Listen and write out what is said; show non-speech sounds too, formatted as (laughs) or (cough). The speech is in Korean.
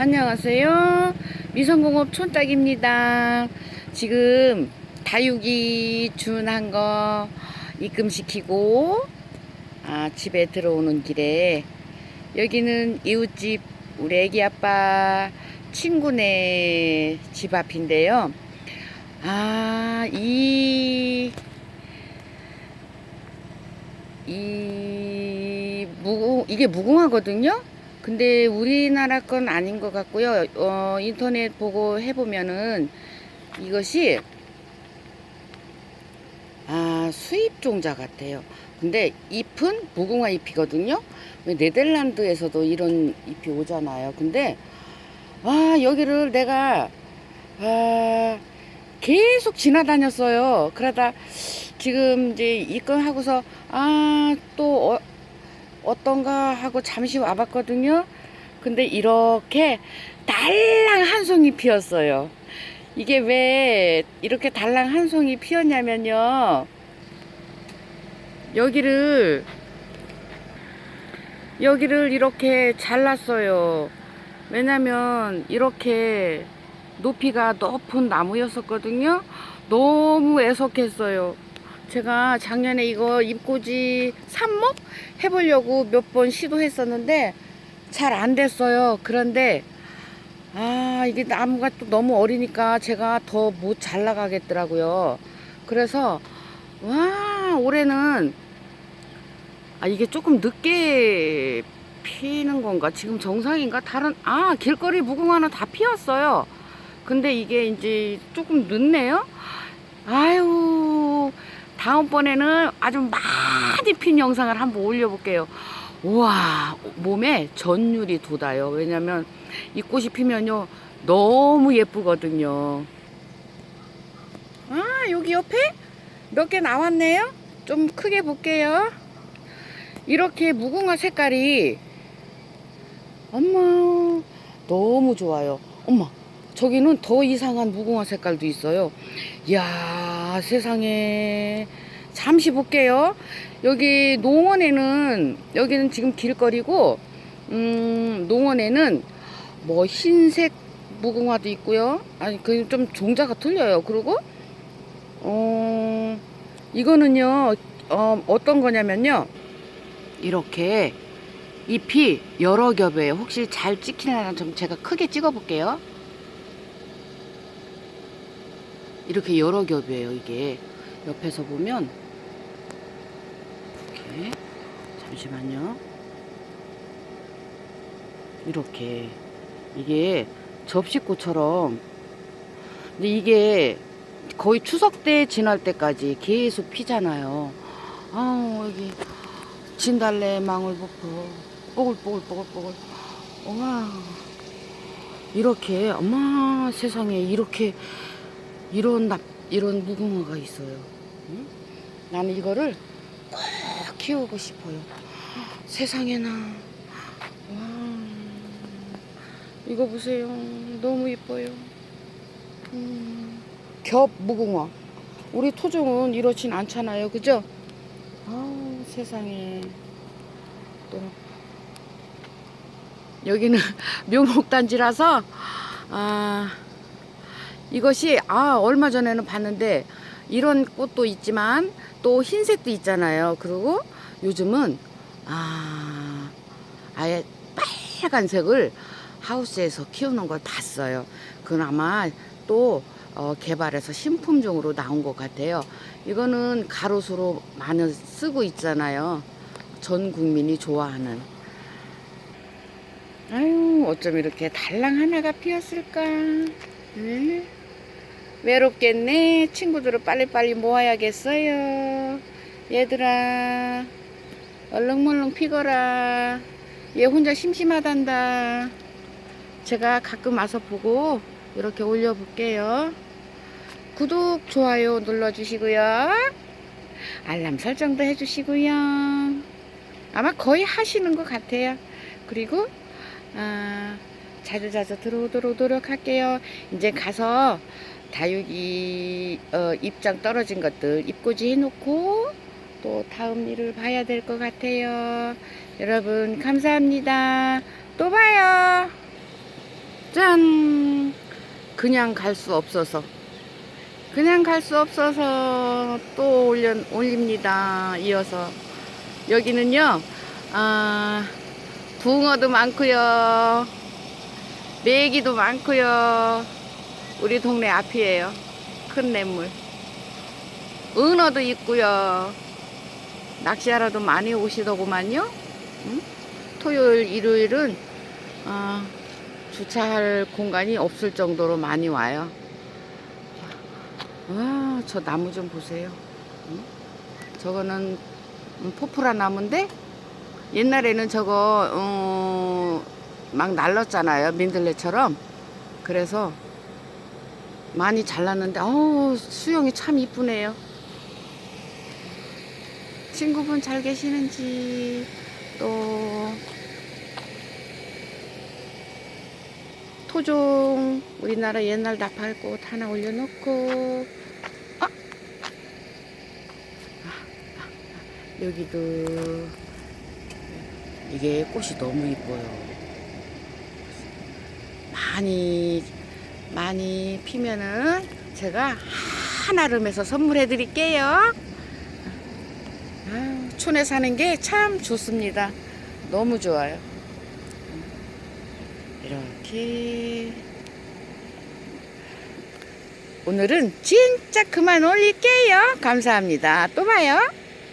안녕하세요. 미성공업 촌딱입니다. 지금 다육이 주문한 거 입금시키고 아, 집에 들어오는 길에 여기는 이웃집 우리 애기 아빠 친구네 집 앞인데요. 아, 이, 이, 무궁, 이게 무궁화거든요? 근데 우리나라 건 아닌 것 같고요. 어, 인터넷 보고 해보면은 이것이 아, 수입 종자 같아요. 근데 잎은 무궁화 잎이거든요. 네덜란드에서도 이런 잎이 오잖아요. 근데 아, 여기를 내가 아, 계속 지나다녔어요. 그러다 지금 이제 입금하고서 아, 또 어, 어떤가 하고 잠시 와봤거든요. 근데 이렇게 달랑 한 송이 피었어요. 이게 왜 이렇게 달랑 한 송이 피었냐면요. 여기를 여기를 이렇게 잘랐어요. 왜냐면 이렇게 높이가 높은 나무였었거든요. 너무 애석했어요. 제가 작년에 이거 잎꽂이 삽목 해보려고 몇 번 시도했었는데 잘 안 됐어요. 그런데 아 이게 나무가 또 너무 어리니까 제가 더 못 잘 나가겠더라고요. 그래서 와 올해는 아 이게 조금 늦게 피는 건가 지금 정상인가 다른 아 길거리 무궁화는 다 피었어요. 근데 이게 이제 조금 늦네요. 아유 다음번에는 아주 많이 핀 영상을 한번 올려볼게요. 우와, 몸에 전율이 돋아요. 왜냐면 이 꽃이 피면요, 너무 예쁘거든요. 아, 여기 옆에 몇 개 나왔네요? 좀 크게 볼게요. 이렇게 무궁화 색깔이, 엄마, 너무 좋아요. 엄마, 저기는 더 이상한 무궁화 색깔도 있어요. 이야, 세상에. 잠시 볼게요. 여기 농원에는, 여기는 지금 길거리고, 음, 농원에는 뭐 흰색 무궁화도 있고요. 아니, 그 좀 종자가 틀려요. 그리고, 어, 이거는요, 어, 어떤 거냐면요. 이렇게 잎이 여러 겹이에요. 혹시 잘 찍히나 좀 제가 크게 찍어 볼게요. 이렇게 여러 겹이에요, 이게. 옆에서 보면. 이렇게. 잠시만요. 이렇게. 이게 접시꽃처럼. 근데 이게 거의 추석 때 지날 때까지 계속 피잖아요. 아 여기 진달래 망울부터 뽀글뽀글뽀글뽀글. 와 이렇게 엄마 세상에. 이렇게 이런 납 이런 무궁화가 있어요. 응? 나는 이거를 꼭 키우고 싶어요. 세상에나. 와. 이거 보세요. 너무 예뻐요. 음. 겹 무궁화. 우리 토종은 이렇진 않잖아요. 그죠? 아우, 세상에. 또. 여기는 (laughs) 묘목단지라서, 아, 이것이 아 얼마 전에는 봤는데 이런 꽃도 있지만 또 흰색도 있잖아요. 그리고 요즘은 아 아예 빨간색을 하우스에서 키우는 걸 봤어요. 그건 아마 또 어, 개발해서 신품종으로 나온 것 같아요. 이거는 가로수로 많이 쓰고 있잖아요. 전 국민이 좋아하는. 아유, 어쩜 이렇게 달랑 하나가 피었을까? 응? 외롭겠네. 친구들을 빨리빨리 모아야겠어요. 얘들아, 얼렁멀렁 피거라. 얘 혼자 심심하단다. 제가 가끔 와서 보고 이렇게 올려볼게요. 구독, 좋아요 눌러주시고요. 알람 설정도 해주시고요. 아마 거의 하시는 것 같아요. 그리고 아, 자주 자주 들어오도록 노력할게요. 이제 가서 다육이 어, 입장 떨어진 것들 입고지 해놓고 또 다음 일을 봐야 될 것 같아요. 여러분 감사합니다. 또 봐요. 그냥 갈 수 없어서 그냥 갈 수 없어서 또 올려, 올립니다. 이어서 여기는요 아, 붕어도 많고요 메기도 많고요 우리 동네 앞이에요 큰 냇물 은어도 있고요 낚시하러도 많이 오시더구만요 응? 토요일 일요일은 아, 주차할 공간이 없을 정도로 많이 와요 와, 저 나무 좀 보세요. 응? 저거는 음, 포프라 나무인데 옛날에는 저거 어, 막 날랐잖아요. 민들레처럼. 그래서 많이 잘랐는데 어우, 수영이 참 이쁘네요. 친구분 잘 계시는지 또 토종 우리나라 옛날 나팔꽃 하나 올려놓고 아! 아, 여기도 이게 꽃이 너무 이뻐요 많이 많이 피면은 제가 한아름에서 선물해 드릴게요 아, 촌에 사는 게 참 좋습니다 너무 좋아요 이렇게 오늘은 진짜 그만 올릴게요. 감사합니다. 또 봐요.